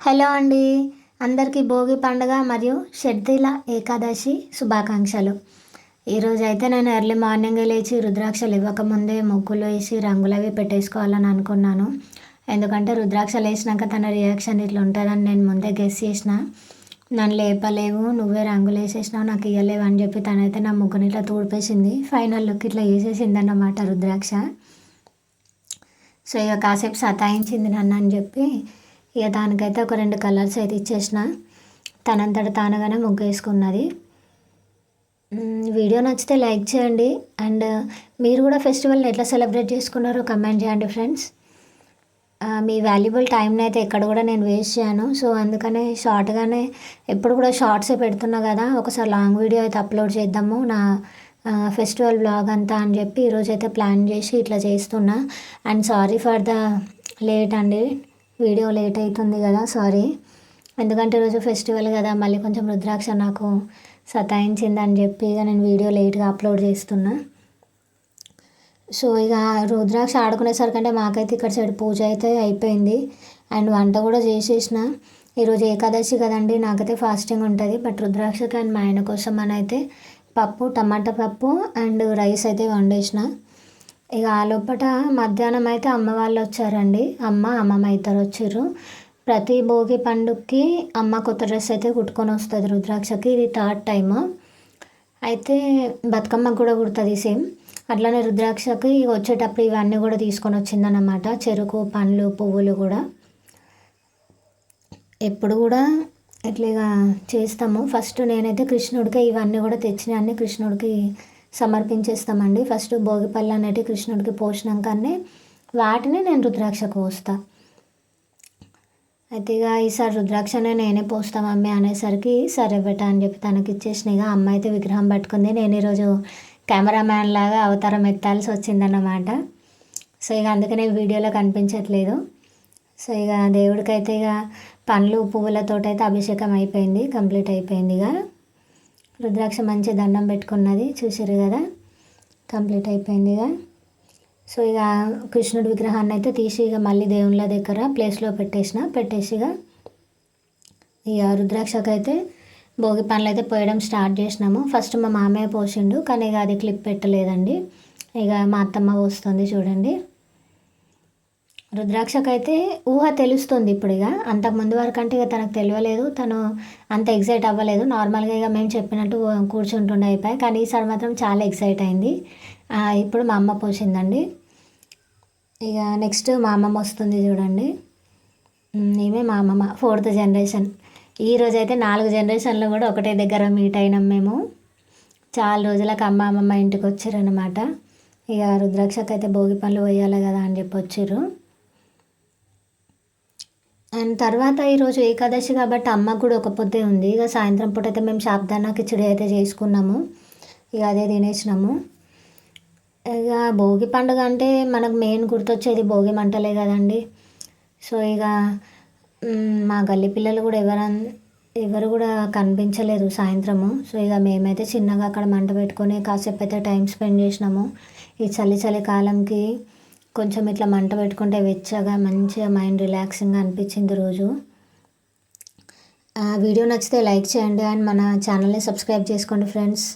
Hello అండి. అందరికీ భోగి పండుగ మరియు షడ్దిల ఏకాదశి శుభాకాంక్షలు. ఈరోజు అయితే నేను ఎర్లీ మార్నింగ్ లేచి రుద్రాక్షలు ఇవ్వకముందే ముగ్గులు వేసి రంగులు అవి పెట్టేసుకోవాలని అనుకున్నాను. ఎందుకంటే రుద్రాక్షలు వేసినాక తన రియాక్షన్ ఇట్లా ఉంటుందని నేను ముందే గెస్ చేసిన. నన్ను లేపలేవు నువ్వే రంగులు వేసేసినావు నాకు ఇవ్వలేవు అని చెప్పి తనైతే నా ముగ్గుని ఇట్లా తూడిపేసింది. ఫైనల్ లుక్ ఇట్లా వేసేసింది అన్నమాట రుద్రాక్ష. సో ఇక కాసేపు సతాయించింది నన్ను అని చెప్పి ఇక దానికైతే ఒక రెండు కలర్స్ అయితే ఇచ్చేసిన. తనంతట తానుగానే ముగ్గు వేసుకున్నది వీడియో నచ్చితే లైక్ చేయండి. అండ్ మీరు కూడా ఫెస్టివల్ని ఎట్లా సెలబ్రేట్ చేసుకున్నారో కమెంట్ చేయండి ఫ్రెండ్స్. మీ వాల్యుబుల్ టైంని అయితే ఎక్కడ కూడా నేను వేస్ట్ చేయను. సో అందుకనే షార్ట్గానే ఎప్పుడు కూడా షార్ట్సే పెడుతున్నా కదా ఒకసారి లాంగ్ వీడియో అయితే అప్లోడ్ చేద్దాము. నా ఫెస్టివల్ బ్లాగ్ అంతా అని చెప్పి ఈరోజు అయితే ప్లాన్ చేసి ఇట్లా చేస్తున్నా. And sorry for the late అండి. వీడియో లేట్ అవుతుంది కదా సారీ. ఎందుకంటే రోజు ఫెస్టివల్ కదా మళ్ళీ కొంచెం రుద్రాక్ష నాకు సతాయించిందని చెప్పి ఇక నేను వీడియో లేట్గా అప్లోడ్ చేస్తున్నా. సో ఇక రుద్రాక్ష ఆడుకునేసరికంటే మాకైతే ఇక్కడ సైడ్ పూజ అయితే అయిపోయింది. అండ్ వంట కూడా చేసేసిన. ఈరోజు ఏకాదశి కదండి నాకైతే ఫాస్టింగ్ ఉంటుంది. బట్ రుద్రాక్షకి అండ్ మా ఆయన కోసం అని అయితే పప్పు టమాటా పప్పు అండ్ రైస్ అయితే వండేసిన. ఇక ఆ లోపల మధ్యాహ్నం అయితే అమ్మ వాళ్ళు వచ్చారండి. అమ్మ అమ్మమ్మ ఇద్దరు వచ్చారు. ప్రతి భోగి పండుగకి అమ్మ కొత్త డ్రెస్ అయితే కుట్టుకొని వస్తుంది రుద్రాక్షకి. ఇది థర్డ్ టైమ్. అయితే బతుకమ్మకు కూడా కుడుతుంది సేమ్. అట్లానే రుద్రాక్షకి వచ్చేటప్పుడు ఇవన్నీ కూడా తీసుకొని వచ్చిందన్నమాట. చెరుకు పండ్లు పువ్వులు కూడా. ఎప్పుడు కూడా ఇట్లా చేస్తాము. ఫస్ట్ నేనైతే కృష్ణుడికి ఇవన్నీ కూడా తెచ్చినవన్నీ కృష్ణుడికి సమర్పించేస్తామండి. ఫస్ట్ భోగిపళ్ళు అనేటివి కృష్ణుడికి పోసినాకనే వాటిని నేను రుద్రాక్షకు పోస్తా. అయితే ఇక ఈసారి రుద్రాక్షనే నేనే పోస్తా మమ్మీ అనేసరికి సరే బెట అని చెప్పి తనకి ఇచ్చేసిన ఇక అమ్మ అయితే విగ్రహం పట్టుకుంది. నేను ఈరోజు కెమెరామ్యాన్ లాగా అవతారం ఎత్తాల్సి వచ్చిందన్నమాట. సో ఇక అందుకనే వీడియోలో కనిపించట్లేదు. సో ఇక దేవుడికైతే ఇక పండ్లు పువ్వులతోటైతే అభిషేకం అయిపోయింది కంప్లీట్ అయిపోయింది ఇక రుద్రాక్ష మంచి దండం పెట్టుకున్నది చూసారు కదా? కంప్లీట్ అయిపోయింది ఇక సో ఇక కృష్ణుడి విగ్రహాన్ని అయితే తీసి ఇక మళ్ళీ దేవుళ్ళ దగ్గర ప్లేస్లో పెట్టేసిన పెట్టేసి ఇక ఇక రుద్రాక్షకైతే అయితే భోగి పనులు అయితే పోయడం స్టార్ట్ చేసినాము. ఫస్ట్ మా మామయ్య పోసిండు కానీ ఇక అది క్లిప్ పెట్టలేదండి. ఇక మా అత్తమ్మ పోస్తుంది చూడండి. రుద్రాక్షకైతే అయితే ఊహ తెలుస్తుంది ఇప్పుడు ఇక. అంతకుముందు వరకు అంటే ఇక తనకు తెలియలేదు. తను అంత ఎగ్జైట్ అవ్వలేదు. నార్మల్గా ఇక మేము చెప్పినట్టు కూర్చుంటుండే అయిపోయి. కానీ ఈసారి మాత్రం చాలా ఎగ్జైట్ అయింది. ఇప్పుడు మా అమ్మ పోసిందండి. ఇక నెక్స్ట్ మా అమ్మమ్మ వస్తుంది చూడండి. ఈమె మా అమ్మమ్మ ఫోర్త్ జనరేషన్. ఈ అయితే నాలుగు జనరేషన్లు కూడా ఒకటే దగ్గర మీట్ అయినాం మేము. చాలా రోజులకు అమ్మ అమ్మమ్మ ఇంటికి వచ్చారనమాట ఇక రుద్రాక్షకైతే అయితే భోగి పనులు పోయాలి కదా అని చెప్పి వచ్చారు. అండ్ తర్వాత ఈరోజు ఏకాదశి కాబట్టి అమ్మ కూడా ఒక పొద్దే ఉంది. ఇక సాయంత్రం పూట అయితే మేము శాబ్దానా కిచడి అయితే చేసుకున్నాము. ఇక అదే తినేసినాము. ఇక భోగి పండుగ అంటే మనకు మెయిన్ గుర్తొచ్చేది భోగి మంటలే కదండి. సో ఇక మా గల్లి పిల్లలు కూడా ఎవరన్ ఎవరు కూడా కనిపించలేదు సాయంత్రము. సో ఇక మేమైతే చిన్నగా అక్కడ మంట పెట్టుకొని కాసేపు అయితే టైం స్పెండ్ చేసినాము. ఈ చలి చలి కాలంకి కొంచెం ఇట్లా మంట పెట్టుకుంటే వెచ్చగా మంచిగా మైండ్ రిలాక్సింగ్గా అనిపించింది రోజు. వీడియో నచ్చితే లైక్ చేయండి అండ్ మన ఛానల్ని సబ్స్క్రైబ్ చేసుకోండి ఫ్రెండ్స్.